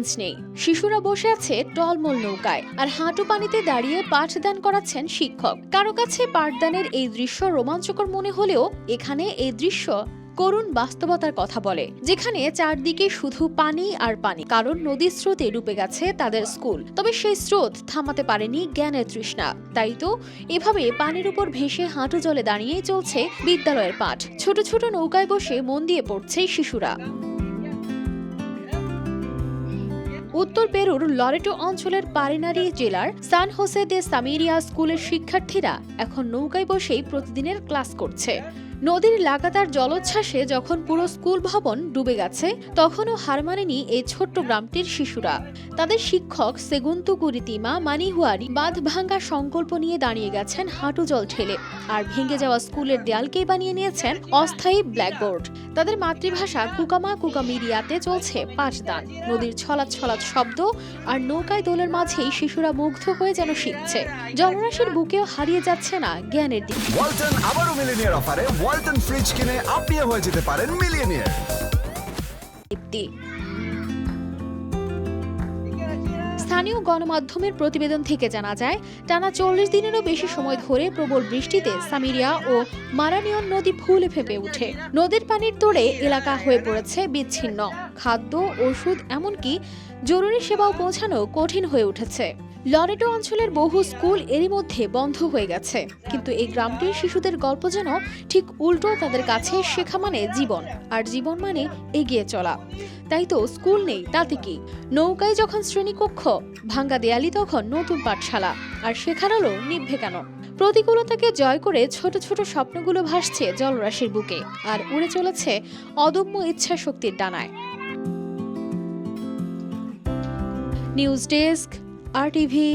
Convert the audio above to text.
Bench নেই। শিশুরা বসে আছে টলমল নৌকায় আর হাঁটু পানিতে দাঁড়িয়ে পাঠদান করাচ্ছেন শিক্ষক। কারও কাছে পাঠদানের এই দৃশ্য রোমাঞ্চকর মনে হলেও এখানে এই দৃশ্য করুণ বাস্তবতার কথা বলে, যেখানে চারদিকে শুধু পানি আর পানি। কারণ নদীর স্রোতে ডুবে গেছে তাদের স্কুল। তবে সেই স্রোত থামাতে পারেনি জ্ঞানের তৃষ্ণা। তাই তো এভাবে পানির উপর ভেসে হাঁটু জলে দাঁড়িয়েই চলছে বিদ্যালয়ের পাঠ। ছোট ছোট নৌকায় বসে মন দিয়ে পড়ছে শিশুরা। উত্তর পেরুর লরেটো অঞ্চলের পারিনারি জেলার সান হোসে দে সামিরিয়া স্কুলের শিক্ষার্থীরা এখন নৌকায় বসেই প্রতিদিনের ক্লাস করছে। নদীর লাগাতার জলোচ্ছ্বাসে যখন পুরো স্কুল ভবন ডুবে গেছে, তখনও হার মানেনি এই ছোট্ট গ্রামটির শিশুরা। তাদের শিক্ষক সেগুন্তু কুরিতিমা, মানিহুয়ারি বাঁধ ভাঙ্গা সংকল্প নিয়ে দাঁড়িয়ে গেছেন হাঁটু জল ঠেলে আর ভেঙে যাওয়া স্কুলের দেয়ালকেই বানিয়ে নিয়েছেন অস্থায়ী ব্ল্যাকবোর্ড। তাদের মাতৃভাষা কুকামা কুকামিরিয়াতে চলছে পাঠদান নদীর ছলাৎ ছলাৎ শব্দ আর নৌকায় দোলের মাঝেই শিশুরা মুগ্ধ হয়ে যেন শিখছে। জলরাশির বুকেও হারিয়ে যাচ্ছে না জ্ঞানের দিক ওয়ালটন ফ্রিজ কিনে আপনিও হয়ে যেতে পারেন মিলিয়নিয়ার স্থানীয় গণমাধ্যমের প্রতিবেদন থেকে জানা যায়, টানা চল্লিশ দিনেরও বেশি সময় ধরে প্রবল বৃষ্টিতে সামিরিয়া ও মারানিয়ন নদী ফুলে ফেঁপে উঠে নদীর পানির তোড়ে এলাকা হয়ে পড়েছে বিচ্ছিন্ন। খাদ্য, ওষুধ, এমনকি জরুরি সেবাও পৌঁছানো কঠিন হয়ে উঠেছে। লরেটো অঞ্চলের বহু স্কুল এরই মধ্যে বন্ধ হয়ে গেছে। কিন্তু এই গ্রামটির শিশুদের গল্প যেন ঠিক উল্টো তাদের কাছে শেখা মানে জীবন, আর জীবন মানে এগিয়ে চলা। তাই তো স্কুল নেই, তাতে কি? নৌকায় যখন শ্রেণীকক্ষ, ভাঙ্গা দেয়ালি তখন নতুন পাঠশালা, আর শেখার আলো নিভে কেন? প্রতিকূলতাকে জয় করে ছোট ছোট স্বপ্নগুলো ভাসছে জলরাশির বুকে, আর উড়ে চলেছে অদম্য ইচ্ছা শক্তির ডানায়। News desk R TV.